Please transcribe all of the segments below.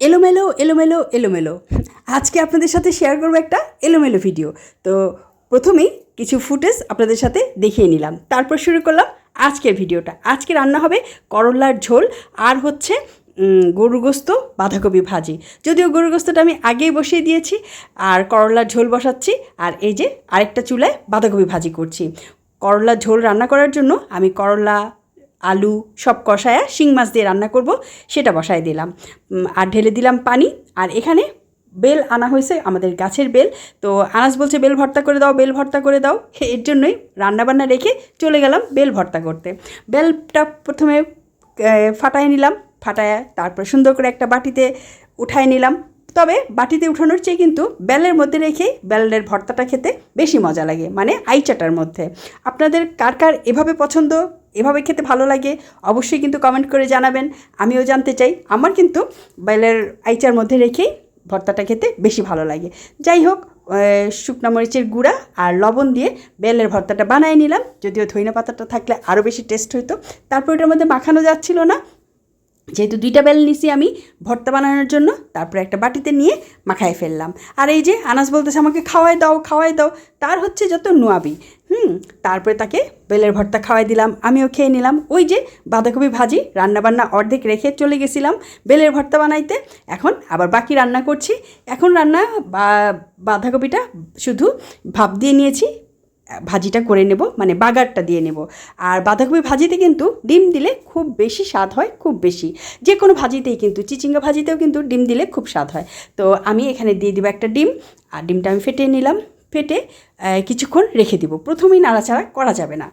এলোমেলো এলোমেলো এলোমেলো। আজকে আপনাদের সাথে শেয়ার করব একটা এলোমেলো ভিডিও তো প্রথমেই কিছু ফুটেজ আপনাদের সাথে দেখিয়ে নিলাম। তারপর শুরু করলাম আজকের ভিডিওটা আজকে রান্না হবে করলার ঝোল আর হচ্ছে উম, গরুর গোস্ত বাঁধাকপি ভাজি। যদিও গরুর গোস্তটা আমি আগেই বসিয়ে দিয়েছি আর করলার ঝোল বসাচ্ছি আর এই যে আরেকটা চুলায় বাঁধাকপি ভাজি করছি। করলার ঝোল রান্না করার জন্য আমি করলা আলু সব কষায়া শিং মাছ দিয়ে রান্না করব, সেটা বসায় দিলাম। আর ঢেলে দিলাম পানি। আর এখানে বেল আনা হয়েছে আমাদের গাছের বেল। তো আনাস বলছে, বেল ভর্তা করে দাও, বেল ভর্তা করে দাও। এর জন্যই রান্নাবান্না রেখে চলে গেলাম বেল ভর্তা করতে। বেলটা প্রথমে ফাটায় নিলাম। ফাটায় তারপর সুন্দর করে একটা বাটিতে উঠায় নিলাম। তবে বাটিতে উঠানোর চেয়ে কিন্তু বেলের মধ্যে রেখে বেলের ভর্তাটা খেতে বেশি মজা লাগে মানে আইচাটার মধ্যে। আপনাদের কার কার এভাবে পছন্দ? এভাবে খেতে ভালো লাগে, অবশ্যই কিন্তু কমেন্ট করে জানাবেন। আমিও জানতে চাই, আমার কিন্তু বেলের আইচার মধ্যে রেখেই ভর্তাটা খেতে বেশি ভালো লাগে। যাই হোক শুকনা মরিচের গুঁড়া আর লবণ দিয়ে বেলের ভর্তাটা বানিয়ে নিলাম। যদিও ধইনা পাতাটা থাকলে আরও বেশি টেস্ট হতো তারপর ওটার মধ্যে মাখানো যাচ্ছিল না। যেহেতু দুইটা বেল নিছি আমি ভর্তা বানানোর জন্য, তারপরে একটা বাটিতে নিয়ে মাখায় ফেললাম। আর এই যে আনাস বলতেছে আমাকে খাওয়াই দাও খাওয়াই দাও, তার হচ্ছে যত নোয়াবি। হুম, তারপরে তাকে বেলের ভর্তা খাওয়াই দিলাম। আমিও খেয়ে নিলাম। ওই যে বাঁধাকপি ভাজি, রান্নাবান্না অর্ধেক রেখে চলে গেছিলাম বেলের ভর্তা বানাইতে। এখন আবার বাকি রান্না করছি। এখন রান্না বাঁধাকপিটা শুধু ভাপ দিয়ে নিয়েছি, ভাজিটা করে নেব মানে বাগারটা দিয়ে নেব। আর বাঁধাকপি ভাজিতে কিন্তু ডিম দিলে খুব বেশি স্বাদ হয়, খুব বেশি। যে কোনো ভাজিতেই কিন্তু, চিচিঙ্গা ভাজিতেও কিন্তু ডিম দিলে খুব স্বাদ হয়। তো আমি এখানে দিয়ে দিব একটা ডিম, আর ডিমটা আমি ফেটে নিলাম। ফেটে কিছুক্ষণ রেখে দিব। প্রথমেই নাড়াচাড়া করা যাবে না।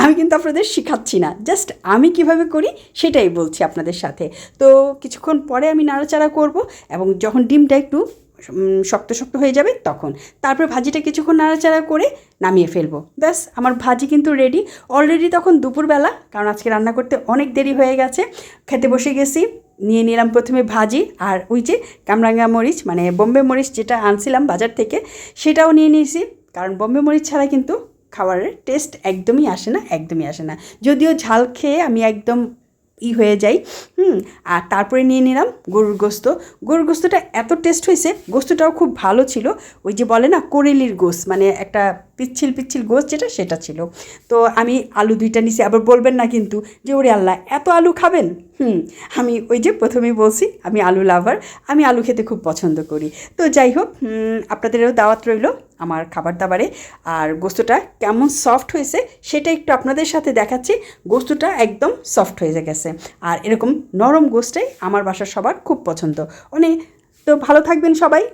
আমি কিন্তু আপনাদের শেখাচ্ছি না। জাস্ট আমি কীভাবে করি সেটাই বলছি আপনাদের সাথে। তো কিছুক্ষণ পরে আমি নাড়াচাড়া করব এবং যখন ডিমটা একটু শক্ত শক্ত হয়ে যাবে তখন। তারপর ভাজিটা কিছুক্ষণ নাড়াচাড়া করে নামিয়ে ফেলব। ব্যাস, আমার ভাজি কিন্তু রেডি। অলরেডি তখন দুপুরবেলা, কারণ আজকে রান্না করতে অনেক দেরি হয়ে গেছে। খেতে বসে গেছি। নিয়ে নিলাম প্রথমে ভাজি আর ওই যে কামরাঙ্গা মরিচ মানে বোম্বে মরিচ যেটা আনছিলাম বাজার থেকে, সেটাও নিয়ে নিয়েছি। কারণ বোম্বে মরিচ ছাড়া কিন্তু খাবারের টেস্ট একদমই আসে না, একদমই আসে না। যদিও ঝাল খেয়ে আমি একদম ই হয়ে যাই, হুম, আর তারপরে নিয়ে নিলাম গরুর গোস্ত। গরুর গোস্তটা এত টেস্ট হয়েছে, গোস্তটাও খুব ভালো ছিল। ওই যে বলে না, কোরেলির গোস্ত মানে একটা পিচ্ছিল পিচ্ছিল গোস্ত যেটা, সেটা ছিল। তো আমি আলু দুইটা নিছি, আবার বলবেন না কিন্তু যে, ওরে আল্লাহ, এত আলু খাবেন? হুম, আমি ওই যে প্রথমেই বলছি, আমি আলু লাভার, আমি আলু খেতে খুব পছন্দ করি। তো যাই হোক আপনাদেরও দাওয়াত রইল আমার খাবার দাবারে। আর গোস্তটা কেমন সফট হয়েছে, সেটা একটু আপনাদের সাথে দেখাচ্ছি। গোস্তটা একদম সফট হয়ে গেছে। আর এরকম নরম গোস্তাই আমার বাসার সবার খুব পছন্দ। অনেক, তো ভালো থাকবেন সবাই।